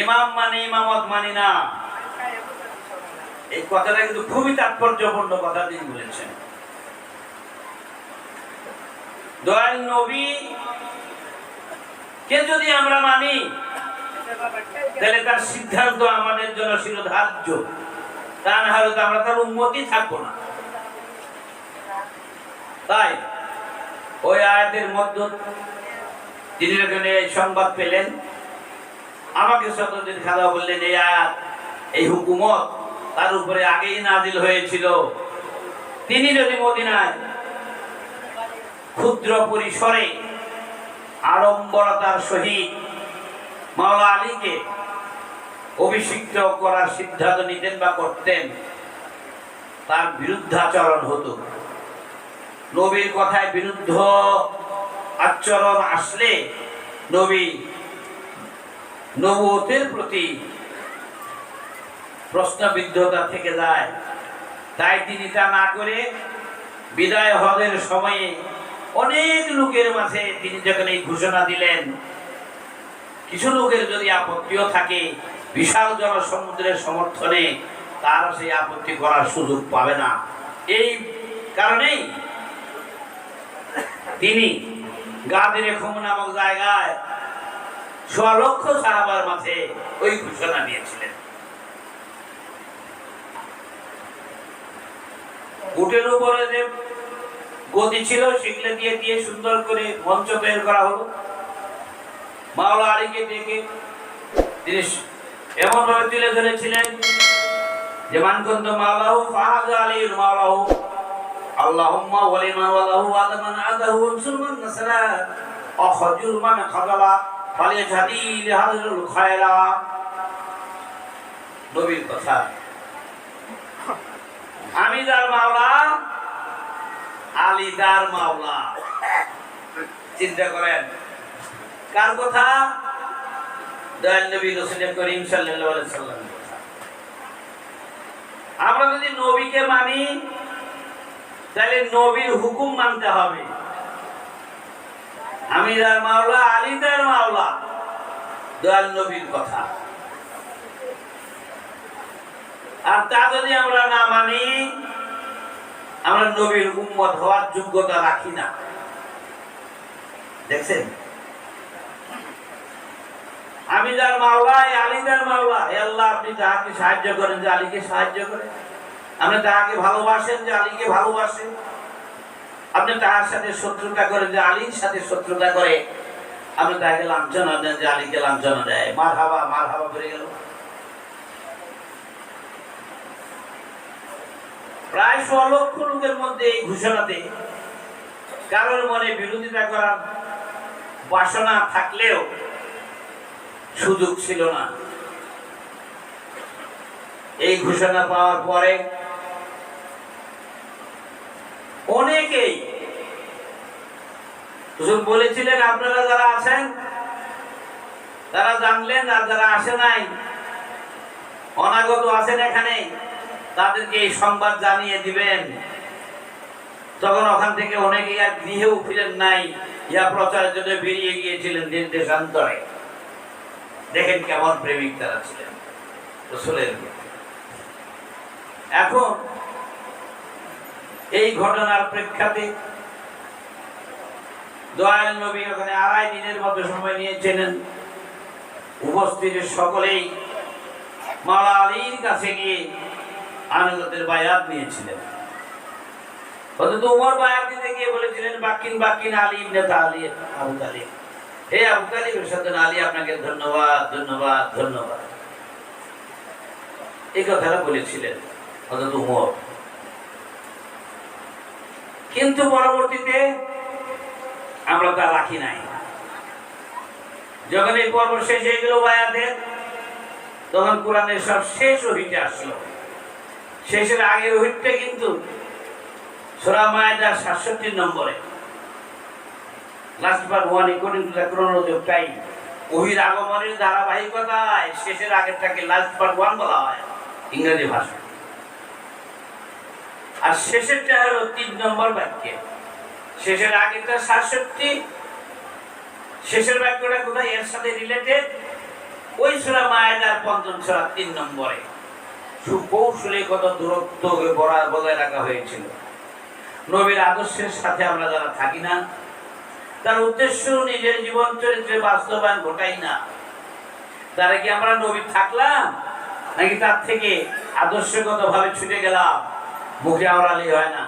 ইমাম মানে ইমামত মানি না। এই কথাটা কিন্তু খুবই তাৎপর্যপূর্ণ কথা তিনি বলেছেন। দয়াল নবী, কে যদি আমরা মানি, তাহলে তার সিদ্ধান্ত আমাদের জন্য শিরোধার্য। তা না হলে আমরা তার উন্মতি থাকব না। তাই ওই আয়াতের মধ্য তিনি এই সংবাদ পেলেন। আমাকে শতদিন খাদা বললেন এই আয়াত এই হুকুমত তার উপরে আগেই নাজিল হয়েছিল। তিনি যদি মদিনায় ক্ষুদ্র পরিসরে আড়ম্বরতার সহিত মাওলা আলীকে অভিষিক্ত করার সিদ্ধান্ত নিতেন বা করতেন, তার বিরুদ্ধাচরণ হতো। নবীর কথায় বিরুদ্ধ আচরণ আসলে নবী নবতের প্রতি প্রশ্নবিদ্ধতা থেকে যায়। তাই তিনি তা না করে বিদায় হজের সময়ে অনেক লোকের মাঝে তিনি যখন এই ঘোষণা দিলেন, কিছু লোকের যদি আপত্তিও থাকে, বিশাল জনসমুদ্রের সমর্থনে তার সেই আপত্তি করার সুযোগ পাবে না। এই কারণেই তিনি গাদিরে খুম নামক জায়গায় সোয়া লক্ষ সাহাবার মাঝে ওই ঘোষণা দিয়েছিলেন। উটের উপরে যে গদি ছিল, সেগুলো দিয়ে দিয়ে সুন্দর করে মঞ্চ তৈরি করা হলো। মাওলা আলীকে ডেকে তিনি এমন ভাবে তুলে ধরেছিলেন যে, মানকন্দ মাওলাহু ফাহাজ আলীর মাওলাহু, আল্লাহুম্মা ওয়ালিমা ওয়ালাহু আদামান আদাহু মুসলমান নাসারা অখজুল মান খাদালা। আমি যার মাওলা মাওলা। চিন্তা করেন, কার কথা? দয়াল নবী আমরা যদি নবীকে মানি, তাহলে নবীর হুকুম মানতে হবে। আমি মাওলা আলী মাওলা। দয়াল নবীর কথা। আর তা যদি আমরা না মানি, আমরা নবীর উম্মত হওয়ার যোগ্যতা রাখি না। দেখছেন? আমি যার মাওলা, এই আলী যার মাওলা, হে আল্লাহ, আপনি তাহাকে সাহায্য করেন যে আলীকে সাহায্য করেন। আপনি তাহাকে ভালোবাসেন যে আলীকে ভালোবাসেন। আপনি তাহার সাথে শত্রুতা করেন যে আলীর সাথে শত্রুতা করে, আপনি তাকে লাঞ্ছনা দেন যে আলীকে লাঞ্ছনা দেয়। মার হাবা মার হাবা করে গেল। প্রায় ছ লক্ষ লোকের মধ্যে এই ঘোষণাতে কারোর মনে বিরোধিতা করার বাসনা থাকলেও সুযোগ ছিল না। এই ঘোষণা পাওয়ার পরে অনেকেই। বলেছিলেন, আপনারা যারা আছেন, তারা জানলেন আর যারা আসে নাই, অনাগত আছেন এখানে, তাদেরকে এই সংবাদ জানিয়ে দিবেন। তখন ওখান থেকে অনেকে আর গৃহেও ফিরেন নাই ইয়া প্রচারের জন্য বেরিয়ে গিয়েছিলেন নির্দেশান্তরে দেখেন কেমন প্রেমিক তারা ছিলেন। এখন এই ঘটনার প্রেক্ষাতে দয়াল নবী ওখানে আড়াই দিনের মতো সময় নিয়েছিলেন। উপস্থিত সকলেই মালা আলীর কাছে গিয়ে আনুগত্যের বায়াত নিয়েছিলেন। অন্তত উমর বায়াত দিতে গিয়ে বলেছিলেন বাকিন বাকিন আলী ইবনে তালিব, আবু হে আবু আলী, আপনাকে ধন্যবাদ ধন্যবাদ ধন্যবাদ। এই কথাটা বলেছিলেন অন্তত উমর। কিন্তু পরবর্তীতে আমরা তা রাখি নাই। যখন এই পর্ব শেষ হয়ে গেল বায়াতের তখন কোরআনের সব শেষ ওহিতে আসলো। শেষের আগের ওহিতটা কিন্তু সোরা মায়েদার সাতষট্টি নম্বরে। Last bar one according to the chronology of time ওহির আগমনের ধারাবাহিকতায় শেষের আগেরটাকে লাস্ট বার ওয়ান বলা হয়, ইংরেজি ভাষা আর শেষেরটা হলো তিন নম্বর বাক্যে। শেষের আগেরটা সাতষট্টি, শেষের বাক্যটা কোথায়? এর সাথে রিলেটেড ওই সুরা মায়েদার পঞ্চম সুরা তিন নম্বরে। সুকৌশলে কত দূরত্ব বজায় রাখা হয়েছিল। নবীর আদর্শের সাথে আমরা যারা থাকি না, তার উদ্দেশ্য নিজের জীবন চরিত্রে বাস্তবায়ন ঘটাই না। তারা কি আমরা নবী থাকলাম? নাকি তার থেকে আদর্শগত ভাবে ছুটে গেলাম? মুখে আওড়ালি হয় না।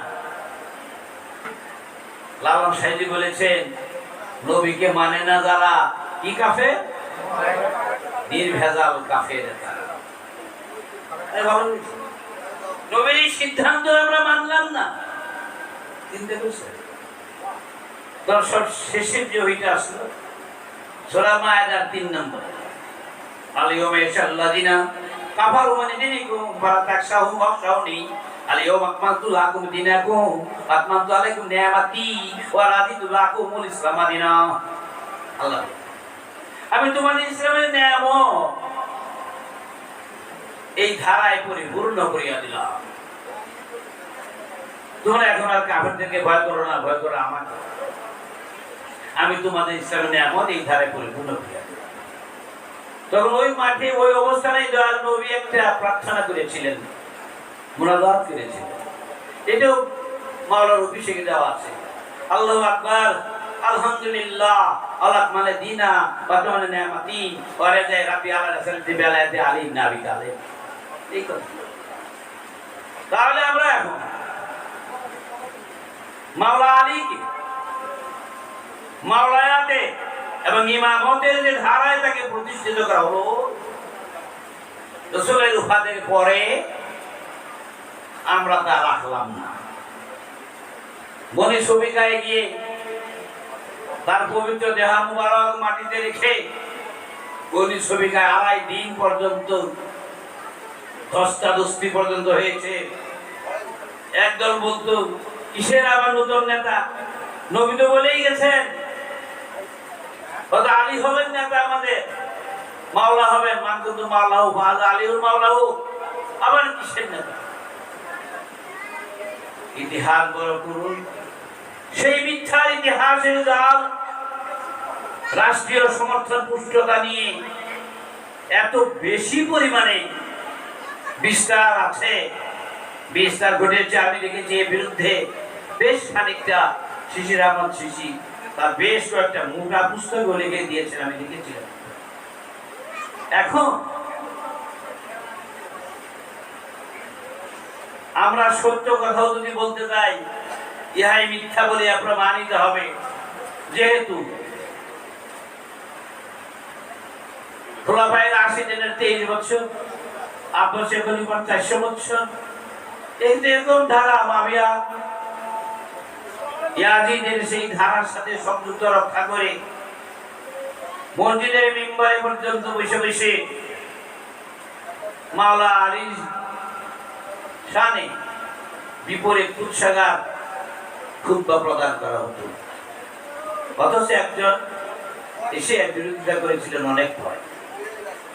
লালন সাহেজি বলেছেন, নবীকে মানে না যারা, কি কাফে নির্ভেজাল বলেছে। নবীর সিদ্ধান্ত আমরা মানলাম না। চিন্তা করছে দর্শক শেষের যে ওইটা আসলো মায়াদার তিন নম্বর। আলিয়মে শাল্লাদিনা কাফারু মানে তাকশাহুম ওয়াখশাউনি আকমালতু লাকুম আলাইকুম নিয়ামাতি ওয়া রাদিতু ইসলাম আল্লাহ আমি ইসলামের এই ধারায় পরিপূর্ণ করিয়া দিলাম। তোমরা এখন আর কাফেরদেরকে ভয় করো না, ভয় করো আমাকে। আমি তোমাদের ইসলামের নিয়ামত এই ধারায় পরিপূর্ণ করিয়া দিলাম। তখন ওই মাঠে, ওই অবস্থানে দয়াল নবী একটা প্রার্থনা করেছিলেন। মুনাজাত করেছিলেন এটাও মাওলার অভিষেকে দেওয়া আছে। আল্লাহ আকবার, আলহামদুলিল্লাহ, আল্লাহ মানে দিনা বর্তমানে কালে এই কথা তাহলে আমরা এখন মাওলা আলীকে মাওলায়াতে এবং ইমামতের যে ধারায় তাকে প্রতিষ্ঠিত করা হলো, রসুলের উপাদের পরে আমরা তা রাখলাম না। বনি সবিকায় গিয়ে তার পবিত্র দেহা মুবারক মাটিতে রেখে বনি সবিকায় আড়াই দিন পর্যন্ত ধস্তাধস্তি পর্যন্ত হয়েছে। একদল বলতো কিসের আবার নতুন নেতা? নবী তো বলেই গেছেন হয়তো আলী হবেন নেতা আমাদের, মাওলা হবেন মানকুন্তু মাওলাহু ফাজ আলীউর মাওলাহু, আবার কিসের নেতা? ইতিহাস বড় করুন। সেই মিথ্যার ইতিহাসের জাল রাষ্ট্রীয় সমর্থন পুষ্টতা নিয়ে এত বেশি পরিমাণে বিস্তার আছে। বিস্তার ঘটেছে, আমি দেখেছি এর বিরুদ্ধে বেশ খানিকটা শিশির আহমদ শিশি তার বেশ কয়েকটা মোটা পুস্তক লিখে দিয়েছেন, আমি দেখেছিলাম। এখন আমরা সত্য কথাও যদি বলতে চাই ইহাই মিথ্যা বলে প্রমাণিত হবে। যেহেতু আশি দিনের তেইশ বছর বছর, এই ধারা মাবিয়া ইয়াজিদের সেই ধারার সাথে সংযুক্ত রক্ষা করে মসজিদের পর্যন্ত বসে বসে মাওলা আলীর শানে বিপরীত কুৎসাগার খুদ্া প্রদান করা হতো। অথচ একজন এসে বিরোধিতা করেছিলেন অনেক ভয়।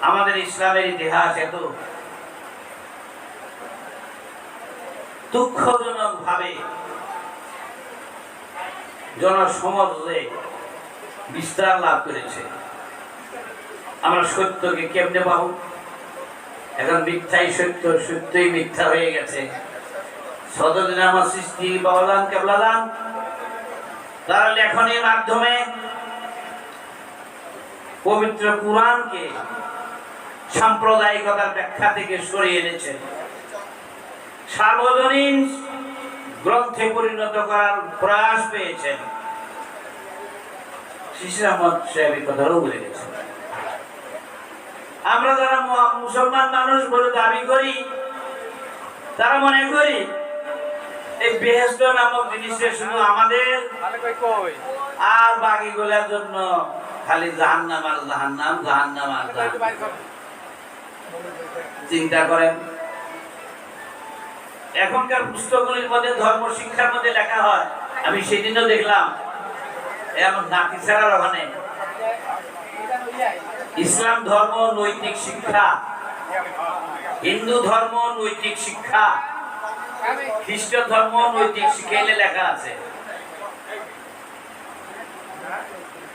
আমাদের ইসলামের ইতিহাস এত দুঃখজনক ভাবে জনসমাজে বিস্তার লাভ করেছে। আমরা সত্যকে কেমনে পাবো? এখন মিথ্যাই সত্য, সত্যই মিথ্যা হয়ে গেছে। সৃষ্টি তারা লেখনের মাধ্যমে পবিত্র কোরআনকে সাম্প্রদায়িকতার ব্যাখ্যা থেকে সরিয়ে এনেছেন সার্বজনীন গ্রন্থে পরিণত করার প্রয়াস পেয়েছেন। শিশির আহমদ সাহেব কথাও বলে গেছেন। আমরা যারা মুসলমান মানুষ বলে দাবি করি তারা মনে করি এই বেহেস্ত নামক জিনিসটা শুধু আমাদের আর বাকিগুলোর জন্য খালি জাহান্নাম আর জাহান্নাম জাহান্নাম আর চিন্তা করেন এখনকার পুস্তকগুলির মধ্যে ধর্ম শিক্ষার মধ্যে লেখা হয় আমি সেদিনও দেখলাম এমন নাতি ছাড়ার ওখানে। ইসলাম ধর্ম, নৈতিক শিক্ষা। হিন্দু ধর্ম, নৈতিক শিক্ষা। খ্রিস্ট ধর্ম, নৈতিক শিক্ষা লেখা আছে।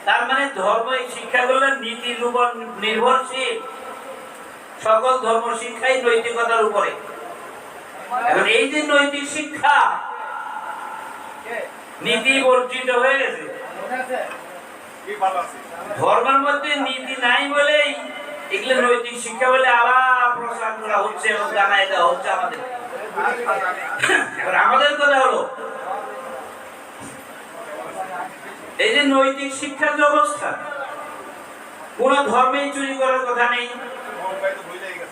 তার মানে ধর্ম এই শিক্ষাগুলো নীতির উপর নির্ভরশীল। সকল ধর্ম শিক্ষাই নৈতিকতার উপরে। এখন এই যে নৈতিক শিক্ষা, নীতি বর্জিত হয়ে গেছে। ধর্মের মধ্যে নীতি নাই বলেই এগুলো নৈতিক শিক্ষা বলে আবার প্রচার করা হচ্ছে এবং জানাই দেওয়া হচ্ছে আমাদের। আমাদের কথা হলো, এই যে নৈতিক শিক্ষার যে অবস্থা, কোন ধর্মেই চুরি করার কথা নেই,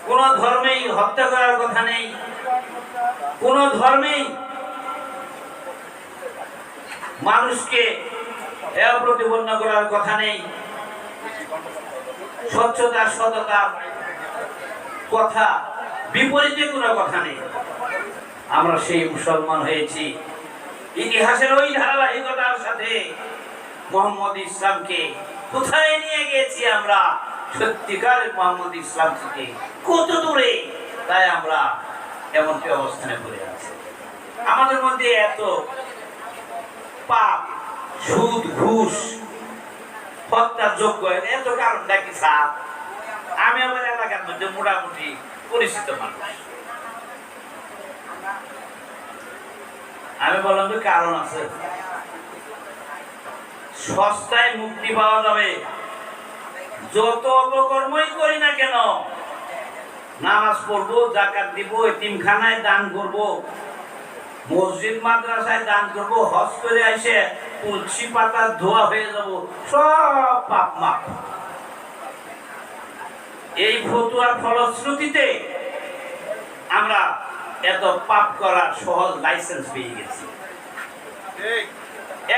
কোন ধর্মেই হত্যা করার কথা নেই, কোন ধর্মেই মানুষকে হেয় প্রতিপন্ন করার কথা নেই। স্বচ্ছতা, সততা, কথা, বিপরীতে কোনো কথা নেই। আমরা সেই মুসলমান হয়েছি। ইতিহাসের ওই ধারাবাহিকতার সাথে মোহাম্মদ ইসলামকে কোথায় নিয়ে গেছি আমরা? সত্যিকার মোহাম্মদ ইসলাম থেকে কত দূরে? তাই আমরা এমনটি অবস্থানে পড়ে আছি। আমাদের মধ্যে এত পাপ সুদ ঘুষ হত্যার যোগ্য এত কারণটা কি সাপ আমি আমার এলাকার মধ্যে মোটামুটি পরিচিত মানুষ। আমি বললাম যে কারণ আছে। সস্তায় মুক্তি পাওয়া যাবে। যত অপকর্মই করি না কেন, নামাজ পড়ব জাকাত দিব, এতিমখানায় দান করব, মসজিদ, মাদ্রাসায় দান করব, হজ করে এসে তুলসী পাতা ধোয়া হয়ে যাব সব পাপ মাপ। এই ফতুয়ার ফলশ্রুতিতে আমরা এত পাপ করার সহজ লাইসেন্স পেয়ে গেছি।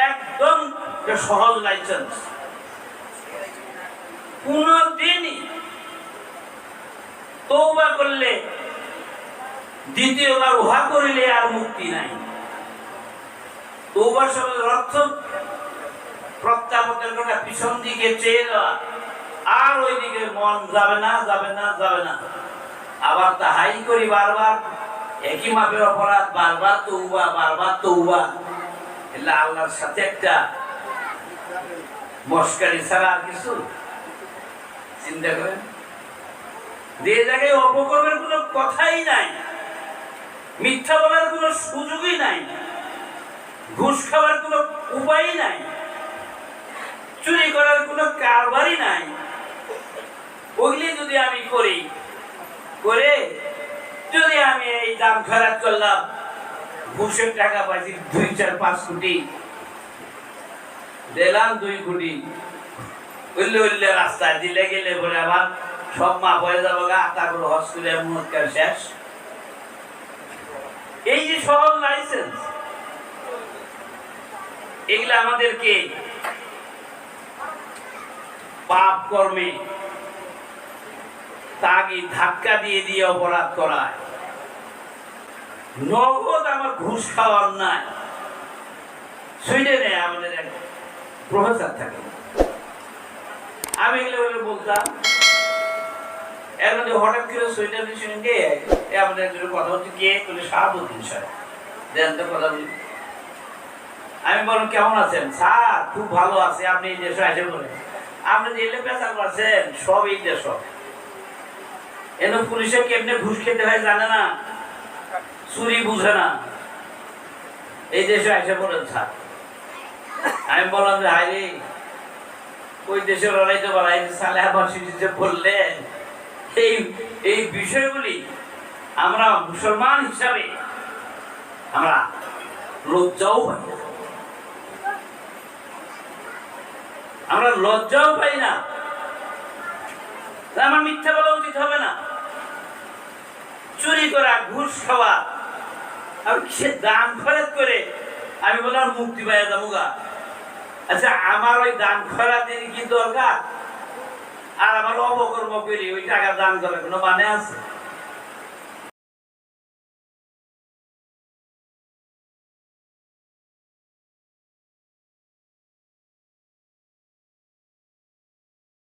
একদম সহজ লাইসেন্স কোনদিনই তৌবা করলে দ্বিতীয়বার উহা করিলে আর মুক্তি নাই। শব্দের অর্থ প্রত্যাবর্তন করা পিছন দিকে চেয়ে দেওয়া। আর মন যাবে না যাবে না যাবে না। আবার করি বারবার, একই মাপের অপরাধ, বারবার বারবার এলে আল্লাহর সাথে একটা মস্কারি ছাড়া আর কিছু? চিন্তা করেন? যে জায়গায় অপকর্মের কোনো কথাই নাই, মিথ্যা বলার কোনো সুযোগই নাই। ঘুষ খাওয়ার কোনো উপায় নাই। চুরি করার কোনো কারবারই নাই। ওগুলি যদি আমি করি, করে যদি আমি এই দাম খারাপ করলাম, ঘুষের টাকা পাইছি দুই, চার, পাঁচ কোটি। দিলাম দুই কোটি। উল্লে উল্লে রাস্তায় দিলে গেলে বলে আবার সব মা হয়ে যাব গা, তারপরে হসপিটাল শেষ। এই যে সহজ লাইসেন্স এগুলা আমাদেরকে পাপ কর্মে তাগি ধাক্কা দিয়ে দিয়ে অপরাধ করায়। নগদ আমার ঘুষ খাওয়ার নাই। সুইডেনে আমাদের এক প্রফেসর থাকে। আমি এগুলো বলে বলতাম, এর মধ্যে হঠাৎ করে সুইডেনের সঙ্গে আমাদের কথা হচ্ছে কে? বলে শাহাবুদ্দিন সাহেব দেন কথা বলি। আমি বললাম, কেমন আছেন? স্যার, খুব ভালো আছে। আপনি এই দেশে এসে বলে। আপনি যে পেশাল পাচ্ছেন সব এই দেশ এনে পুলিশে কেমনে ঘুষ খেতে হয় জানে না। চুরি বুঝে না। এই দেশে এসে বলেন, স্যার। আমি বললাম যে হাই ওই দেশে লড়াইতে পারাই সালে আবার যে বললেন এই এই বিষয়গুলি আমরা মুসলমান হিসাবে আমরা লজ্জাও পাই না আমরা লজ্জাও পাই না। আমার মিথ্যা বলা উচিত হবে না। চুরি করা, ঘুষ খাওয়া আর সে দান খরচ করে? আমি বললাম, মুক্তি পাইয়া যাব গা। আচ্ছা আমার ওই দান খরাতের কি দরকার? আর আমার অপকর্ম করি, ওই টাকা দান করার কোনো মানে আছে?